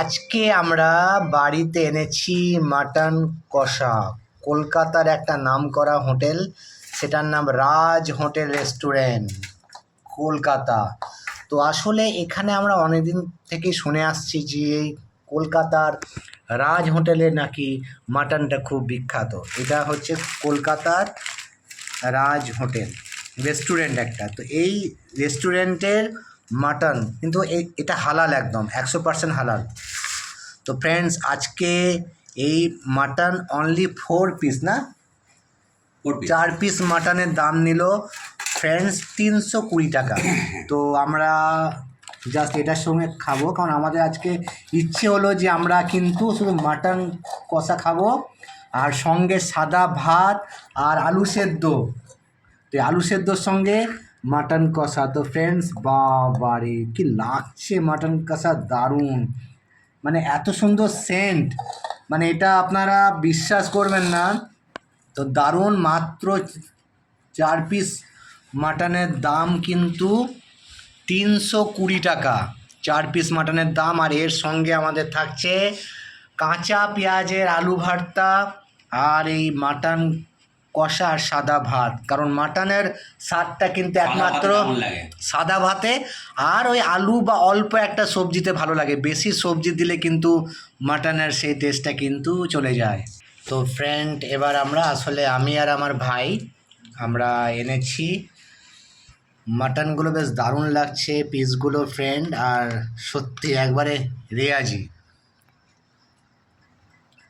আজকে আমরা বাড়িতে এনেছি মাটন কষা। কলকাতার একটা নামকরা হোটেল, সেটার নাম রাজ হোটেল রেস্টুরেন্ট, কলকাতা। তো আসলে এখানে আমরা অনেকদিন থেকে শুনে আসছি যে এই কলকাতার রাজ হোটেলে নাকি মাটনটা খুব বিখ্যাত। এটা হচ্ছে কলকাতার রাজ হোটেল, রেস্টুরেন্ট একটা। তো এই রেস্টুরেন্টের মাটন কিন্তু এটা হালাল একদম একশো পার্সেন্ট হালাল। তো ফ্রেন্ডস আজকে এই মাটন অনলি ফোর পিস না? চার পিস মাটনের দাম নিল ফ্রেন্ডস তিনশো কুড়ি টাকা। তো আমরা জাস্ট এটার সঙ্গে খাব কারণ আমাদের আজকে ইচ্ছে হলো যে আমরা কিন্তু শুধু মাটন কষা খাব আর সঙ্গে সাদা ভাত আর আলু সেদ্ধ। তো আলু সেদ্ধর সঙ্গে মাটন কষা। তো ফ্রেন্ডস বাবারে, কি লাগছে মাটন কষা? দারুণ। মানে এত সুন্দর সেন্ট মানে এটা আপনারা বিশ্বাস করবেন না। তো দারুণ মাত্র চার পিস মাটনের দাম কিন্তু তিনশো কুড়ি টাকা। চার পিস মাটনের দাম আর এর সঙ্গে আমাদের থাকছে কাঁচা পেঁয়াজের আলু ভর্তা আর এই মাটন কষা আর সাদা ভাত। কারণ মাটনের স্বাদটা কিন্তু একমাত্র সাদা ভাতে। আর ওই আলু বা অল্প একটা সবজিতে ভালো লাগে। বেশি সবজি দিলে কিন্তু মাটনের সেই টেস্টটা কিন্তু চলে যায়। তো ফ্রেন্ড এবার আমরা আসলে আমি আর আমার ভাই আমরা এনেছি। মাটনগুলো বেশ দারুণ লাগছে পিসগুলো ফ্রেন্ড আর সত্যি একবারে রেয়াজি।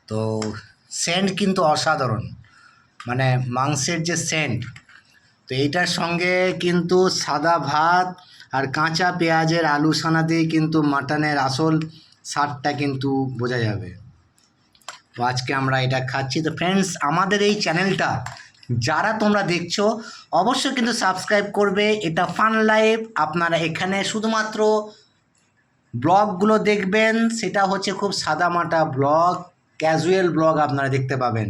তো সেন্ট কিন্তু অসাধারণ। মানে মাংসের যে সেন্ট তো এইটার সঙ্গে কিন্তু সাদা ভাত আর কাঁচা পেঁয়াজের আলু সানা দিয়ে কিন্তু মাটনের আসল স্বাদটা কিন্তু বোঝা যাবে। তো আজকে আমরা এটা খাচ্ছি। তো ফ্রেন্ডস আমাদের এই চ্যানেলটা যারা তোমরা দেখছ, অবশ্যই কিন্তু সাবস্ক্রাইব করবে। এটা ফান লাইফ আপনারা এখানে শুধুমাত্র ব্লগগুলো দেখবেন। সেটা হচ্ছে খুব সাদামাটা ব্লগ ক্যাজুয়াল ব্লগ আপনারা দেখতে পাবেন।